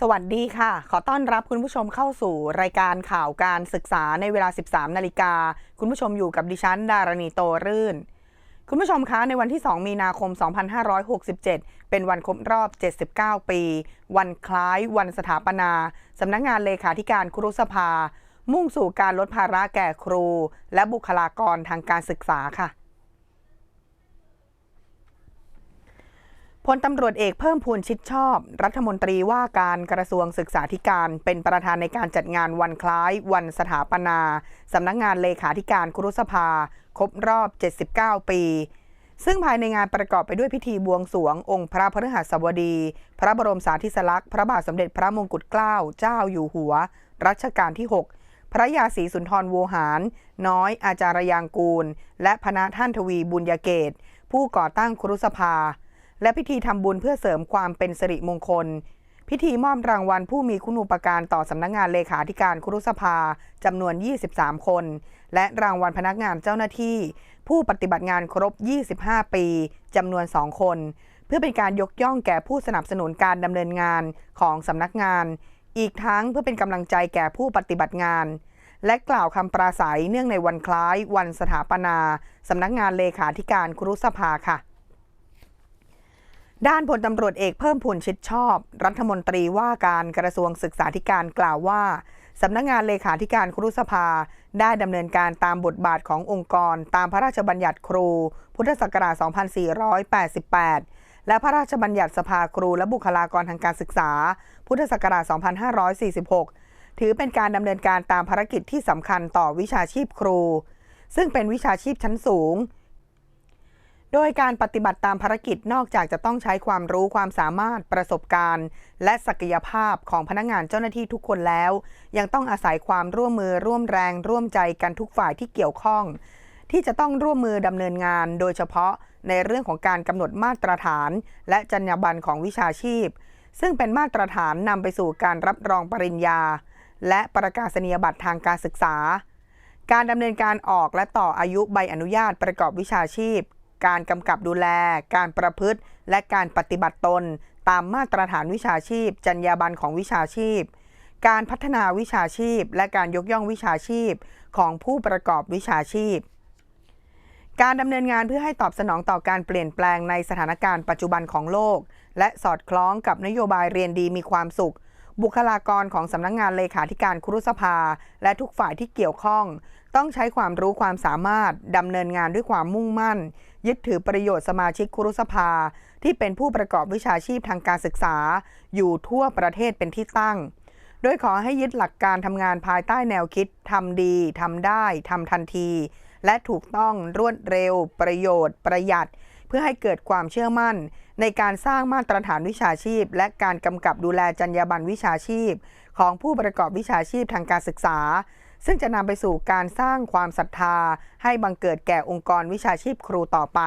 สวัสดีค่ะ ขอต้อนรับคุณผู้ชมเข้าสู่รายการข่าวการศึกษาในเวลา 13 นาฬิกา คุณผู้ชมอยู่กับดิฉัน ดารณีโตรื่น คุณผู้ชมคะ ในวันที่ 2 มีนาคม 2567 เป็นวันครบรอบ 79 ปี วันคล้ายวันสถาปนา สำนักงงานเลขาธิการครุสภา มุ่งสู่การลดภาระแก่ครู และบุคลากรทางการศึกษาค่ะ พลตำรวจเอกเพิ่มพูนชิดชอบ รัฐมนตรีว่าการกระทรวงศึกษาธิการเป็นประธานในการจัดงานวันคล้าย วันสถาปนา สำนักงงานเลขาธิการครุสภา ครบรอบ 79 ปี ซึ่งภายในงานประกอบไปด้วยพิธีบวงสวง องค์พระพฤหัสบดี พระบรมสารีสลักษณ์พระบาทสมเด็จพระมงกุฎเกล้าเจ้าอยู่หัว รัชกาลที่ 6 พระยาศรีสุนทรโวหาร น้อยอาจารยางกูล และพระท่านทวีบุญยเกต ผู้ก่อตั้งครุสภา และพิธีทำบุญเพื่อเสริมความเป็นสิริมงคล พิธีมอบรางวัลผู้มีคุณูปการต่อสำนักงงานเลขาธิการครุสภาจำนวน 23 คน และรางวัลพนักงานเจ้าหน้าที่ ผู้ปฏิบัติงานครบ 25 ปีจำนวน 2 คน เพื่อเป็นการยกย่องแก่ผู้สนับสนุนการดำเนินงานของสำนักงาน อีกทั้งเพื่อเป็นกำลังใจแก่ผู้ปฏิบัติงานและกล่าวคำปราศัยเนื่องในวันคล้ายวันสถาปนา สำนักงานเลขาธิการครุสภาค่ะ ด้านพลตำรวจเอกเพิ่มพูนชิดชอบ รัฐมนตรีว่าการกระทรวงศึกษาธิการกล่าวว่าสำนักงงานเลขาธิการครุสภา ได้ดำเนินการตามบทบาทขององค์กร ตามพระราชบัญญัติครู พุทธศักราช 2488 และพระราชบัญญัติสภาครูและบุคลากรทางการศึกษา พุทธศักราช 2546 ถือเป็นการดำเนินการตามภารกิจที่สำคัญต่อวิชาชีพครู ซึ่งเป็นวิชาชีพชั้นสูง โดยการปฏิบัติตามภารกิจนอกจากจะต้องใช้ความรู้ความสามารถประสบการณ์ และศักยภาพของพนักงานเจ้าหน้าที่ทุกคนแล้ว ยังต้องอาศัยความร่วมมือร่วมแรง ร่วมใจกันทุกฝ่ายที่เกี่ยวข้อง ที่จะต้องร่วมมือดำเนินงาน โดยเฉพาะในเรื่องของการกำหนดมาตรฐาน และจรรยาบรรณของวิชาชีพ ซึ่งเป็นมาตรฐานนำไปสู่การรับรองปริญญา และประกาศนียบัตรทางการศึกษา การดำเนินการออกและต่ออายุใบอนุญาตประกอบวิชาชีพ การกำกับดูแล การประพฤติ และการปฏิบัติตน ตามมาตรฐานวิชาชีพ จรรยาบรรณของวิชาชีพ การพัฒนาวิชาชีพ และการยกย่องวิชาชีพ ของผู้ประกอบวิชาชีพ การดำเนินงานเพื่อให้ตอบสนองต่อการเปลี่ยนแปลงในสถานการณ์ปัจจุบันของโลก และสอดคล้องกับนโยบายเรียนดีมีความสุขบุคลากรของสำนักงงานเลขาธิการครุสภา และทุกฝ่ายที่เกี่ยวข้อง ต้องใช้ความรู้ความสามารถดำเนินงานด้วยความมุ่งมั่น ยึดถือประโยชน์สมาชิกครุสภา ที่เป็นผู้ประกอบวิชาชีพทางการศึกษา อยู่ทั่วประเทศเป็นที่ตั้ง โดยขอให้ยึดหลักการทำงานภายใต้แนวคิดทำดีทำได้ทำทันที และถูกต้องรวดเร็ว ประโยชน์ ประหยัด เพื่อให้เกิดความเชื่อมั่น ในการสร้างมาตรฐานวิชาชีพ และการกำกับดูแลจรรยาบรรณวิชาชีพ ของผู้ประกอบวิชาชีพทางการศึกษา ซึ่งจะนำไปสู่การสร้างความศรัทธาให้บังเกิดแก่องค์กรวิชาชีพครูต่อไป